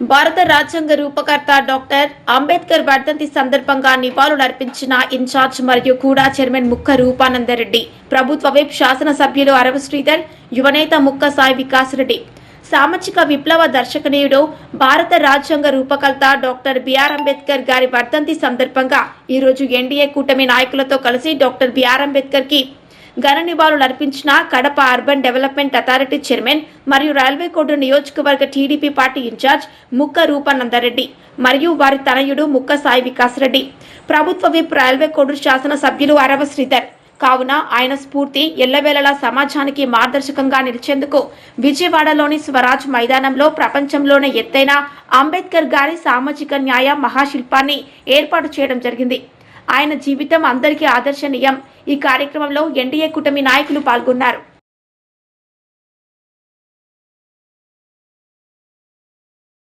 భారత రాజ్యాంగ రూపకర్త డాక్టర్ అంబేద్కర్ వర్ధంతి సందర్భంగా నివాళులర్పించిన ఇన్ఛార్జ్ మరియు కూడా చైర్మన్ ముక్క రూపానందరెడ్డి. ప్రభుత్వ వైపు శాసనసభ్యులు అరవ శ్రీధర్ యువనేత ముక్క సాయి వికాస్ రెడ్డి సామాజిక విప్లవ దర్శకనీయుడు భారత రాజ్యాంగ రూపకర్త డాక్టర్ బిఆర్ అంబేద్కర్ గారి వర్ధంతి సందర్భంగా ఈరోజు ఎన్డీఏ కూటమి నాయకులతో కలిసి డాక్టర్ బిఆర్ అంబేద్కర్కి ఘన నివాళులు అర్పించిన Kadapa urban development authority chairman మరియు రైల్వే కోర్టు నియోజకవర్గ TDP party incharge Mukka Rupananda Reddy మరియు వారి తనయుడు ముక్క సాయి వికాస్ రెడ్డి ప్రభుత్వ విప్ రైల్వే కోర్టు శాసన సభ్యులు అరవ శ్రీధర్. కావున ఆయన స్ఫూర్తి ఎల్లవేళలా సమాజానికి మార్గదర్శకంగా నిలిచేందుకు విజయవాడలోని స్వరాజ్ మైదానంలో ప్రపంచంలోనే ఎత్తైన అంబేద్కర్ గారి సామాజిక న్యాయ మహాశిల్పాన్ని ఏర్పాటు చేయడం జరిగింది. ఆయన జీవితం అందరికీ ఆదర్శనీయం. ఈ కార్యక్రమంలో ఎన్డీఏ కూటమి నాయకులు పాల్గొన్నారు.